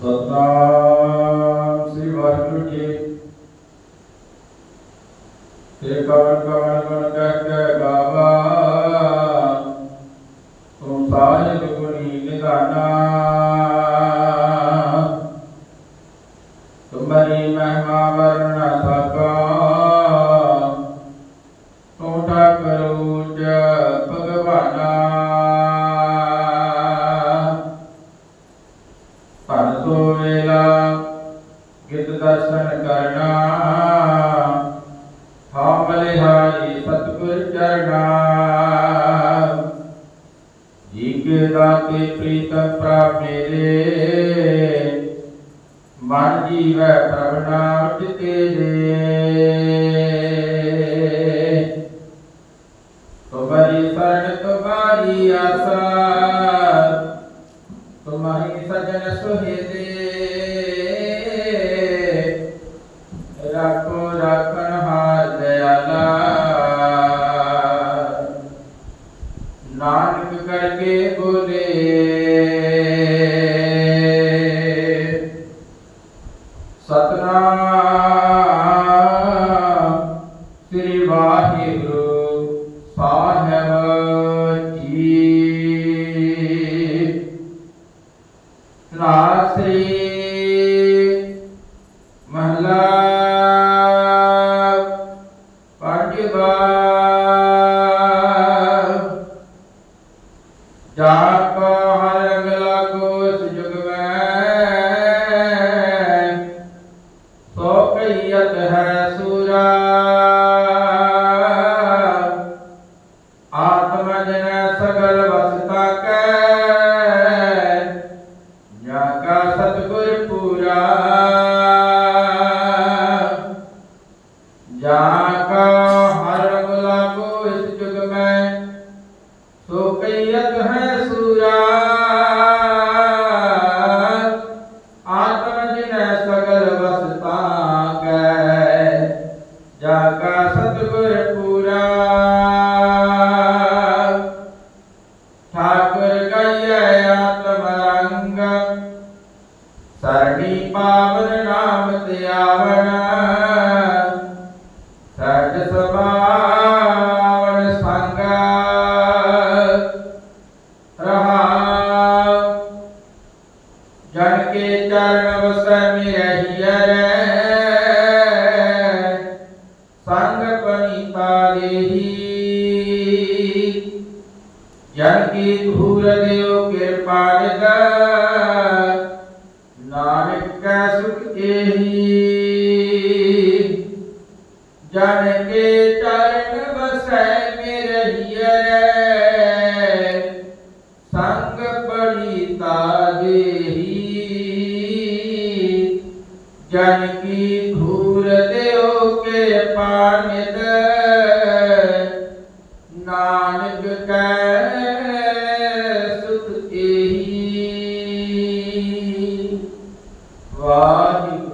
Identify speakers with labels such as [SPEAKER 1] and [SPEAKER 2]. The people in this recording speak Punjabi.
[SPEAKER 1] ਸਤਨਾਮ ਸ੍ਰੀ ਵਾਹਿਗੁਰੂ ਜੀ ਤੇ ਕਵਨ ਕਵਨ ਗੁਣ ਕਹਿ ਕੇ ਗਾਵਾ ਤੁਮ ਸਾਹਿਬ ਗੁਣੀ ਨਿਧਾਨਾ ਤੁਮਰੀ ਮਹਿਮਾ ਵਰਣ ਨ हित दर्शन करना हम बलिहारी सतगुर चरना जिगदाते प्रीतम प्राप मेरे मन जीव प्रभनाट तेरे तुम्हारी शरण तुम्हारी आशा तुम्हारी सजन सुहेदे ਜਾਪ ਹਰ ਅਗਲਾ ਕੋਸ ਜੁਗ ਮੈਂ ਸੋ ਕਈਤ ਹੈ ਸੂਰਾ। ਆਤਮ ਜਨ ਸਗਲ ਵਸਤਾ ਕੈ ਜਾ ਕਾ ਸਤਿਗੁਰ ਪੂਰਾ। ਜਾ ਕਾ ਹਰ ਗੁਲਾ ਕੋ ਇਸ ਜੁਗ ਮੈਂ ਸੋ ਕਈਤ ਹੈ ਸੂਰਾ ਆਤਮ ਜਿਨੈ ਸਗਲ ਵਸਤਾ ਕੈ ਜਾ ਕਾ ਸਤਿਗੁਰ ਪੂਰਾ। ਠਾਕੁਰ ਗਈਐ ਆਤਮ ਰੰਗ, ਸਰਣੀ ਪਾਵਨ ਨਾਮ ਤੇ ਆਵਣ ਸਹਿਜ ਸੁਭਾਵਨ चरण समिर संग पनि पालेहि यज्ञ घूर देव कृपा नानक का सुख एहि जन ਜਨ ਕੀ ਧੂਰ ਦਿਓ ਕੇ ਪਾਨਿਤ ਨਾਨਕ ਕੈ ਸੁਖ ਇਹੀ। ਵਾਹਿਗੁਰੂ।